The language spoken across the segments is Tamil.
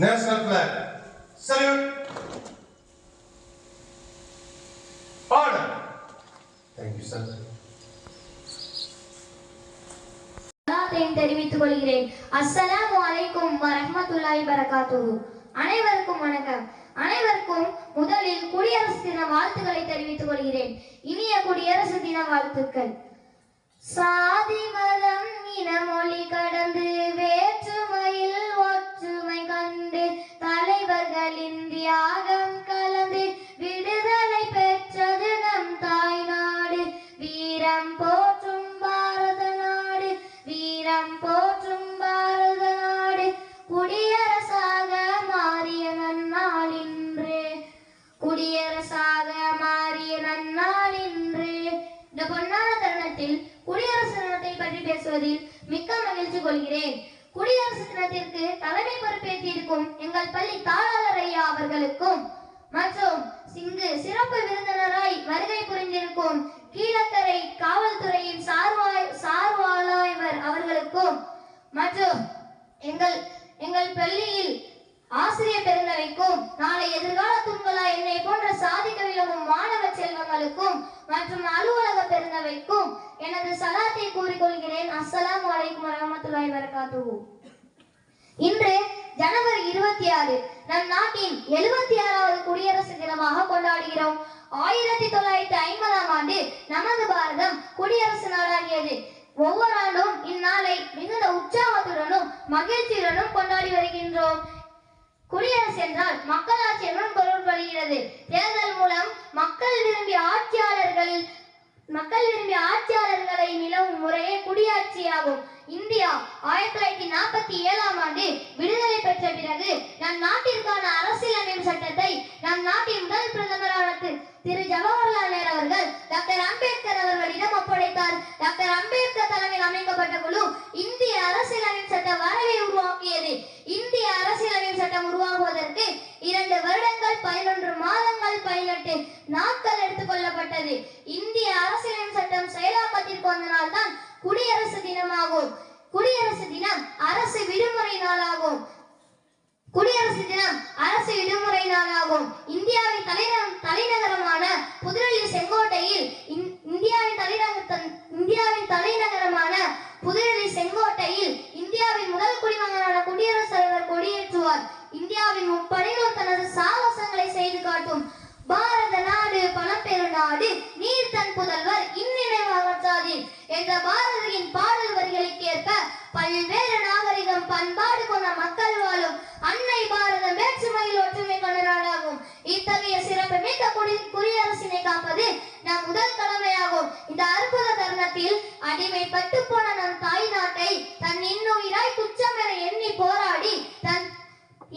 National flag. Salute. Order. Thank you, sir. தெரிவித்துக் கொள்கிறேன் அஸ்ஸலாமு அலைக்கும் வரஹ்மத்துல்லாஹி பரகாத்துஹு அனைவருக்கும் வணக்கம் அனைவருக்கும் முதலில் குடியரசு தின வாழ்த்துக்களை தெரிவித்துக் கொள்கிறேன் இனிய குடியரசு தின வாழ்த்துக்கள் மக்களின் தியாகம் கலந்து விடுதலை பெற்றது நம் தாய் நாடு. வீரம் போற்றும் பாரத நாடு வீரம் போற்றும் பாரத நாடு. குடியரசாக மாறிய நன்னாளின்று குடியரசாக மாறிய நன்னாளின்று இந்த பொன்னான தருணத்தில் குடியரசு தினத்தை பற்றி பேசுவதில் மிக்க மகிழ்ச்சி கொள்கிறேன். குடியரசு தினத்திற்கு தலைமை பொறுப்பேற்றிருக்கும் எங்கள் பள்ளி தாளாளர் ஐயா அவர்களுக்கும் மற்றும் இங்கு சிறப்பு விருந்தினராய் வருகை புரிந்திருக்கும் கீழக்கரை காவல்துறையின் சார்வாய் சார்வாளாய்வர் அவர்களுக்கும் மற்றும் எங்கள் எங்கள் பள்ளியில் ஆசிரியர் பெருந்தவைக்கும் நாளை எதிர்கால தூண்களா என்னை போன்ற சாதிக்க விளங்கும் மாணவ செல்வங்களுக்கும் மற்றும் அலுவலக பெருந்தவைக்கும் எனது சலாத்தை கூறிக்கொள்கிறேன். அஸ்ஸலாமு வலைக்கும் வரஹ்மத்துல்லாஹி வரகாத்து இன்று ஜனவரி இருபத்தி ஆறு நம் நாட்டின் எழுபத்தி ஆறாவது குடியரசு தினமாக கொண்டாடுகிறோம். ஆயிரத்தி தொள்ளாயிரத்தி ஐம்பதாம் ஆண்டு நமது பாரதம் குடியரசு நாடாகியது. ஒவ்வொரு ஆண்டும் இந்நாளை மிகுந்த உற்சாகத்துடனும் மகிழ்ச்சியுடனும் கொண்டாடி வருகின்றோம். குடியரசு என்றால் மக்களாட்சி என்றும் பொருள் வருகிறது தேர்தல் மூலம் மக்கள் விரும்பிய ஆட்சியாளர்கள் மக்கள் விரும்பிய ஆட்சியாளர்களை நிலவும் முறையே குடியாட்சியாகும். இந்தியா ஆயிரத்தி தொள்ளாயிரத்தி நாற்பத்தி ஏழாம் ஆண்டு விடுதலை பெற்ற பிறகு நம் நாட்டிற்கான அரசியலமைப்பு சட்டத்தை நம் நாட்டின் முதல் பிரதமரான திரு- திரு ஜவஹர்லால் நேரு அவர்கள் டாக்டர் அம்பேத்கர் அவர்களிடம் ஒப்படைத்தார். டாக்டர் அம்பேத்கர் தலைமையில் அமைக்கப்பட்ட குழு பதினெட்டு நாட்கள் எடுத்துக் கொள்ளப்பட்டது. இந்திய அரசியலமைப்பு சட்டம் செயலாக்கத்திற்கு வந்த நாள் தான் குடியரசு தினமாகும். குடியரசு தினம் அரசு விடுமுறை நாளாகும். குடியரசு தினம் அரசு விடுமுறை நாளாகும். இந்தியாவின் தலைநகரம் தலைநகரமான புதுடெல்லி செங்கோட்டையில் இந்தியாவின் தலைநகர இந்தியாவின் தலைநகரமான புதுடெல்லி செங்கோட்டையில் இந்தியாவின் முதல் குடிமகனான குடியரசுத் தலைவர் கொடியேற்றுவார். இந்தியாவின் முப்படை தனது சாகசங்களை செய்து காட்டும் பாரத நாடு பழம்பெரும் நாடு நீர் தன் புதல்வர் இந்நினைவாகற்றாதீர் என்ற பாரதியின் பாடல் வரிகளுக்கு ஏற்ப பல்வேறு நாகரிகம் பண்பாடு கொண்ட மக்கள் வாழும் அன்னை பாரதம் வேற்றுமையில் ஒற்றுமை கொண்ட நாடாகும். இத்தகைய சிறப்பு மிக்க குடி குடியரசினை காப்பது நம் முதல் கடமையாகும். இந்த அற்புத தருணத்தில் அடிமைப்பட்டு போன நம் தாய் நாட்டை தன் இன்னுயிராய் குச்சம் என எண்ணி போராடி தன்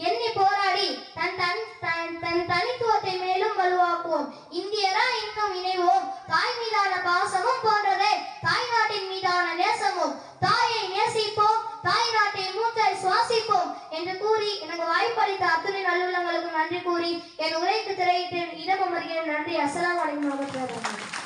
எண்ணி போராடி தன் தன் தன் தன் தனித்துவத்தை மேலும் வலுவாக்குவோம் இந்தியரா இன்னும் இணைவோம் தாய் மீதான பாசமும் போன்றதே தாய் நாட்டின் மீதான நேசமும் தாயை நேசிப்போம் தாய் நாட்டை மூச்சாய் சுவாசிப்போம் என்று கூறி எனக்கு அத்துணை நல்லுள்ளங்களுக்கு நன்றி கூறி என் உரைக்கு திரையிட்டு இடமமர்கிறேன் நன்றி. அஸ்ஸலாமு அலைக்கும் வரஹ்மத்துல்லாஹி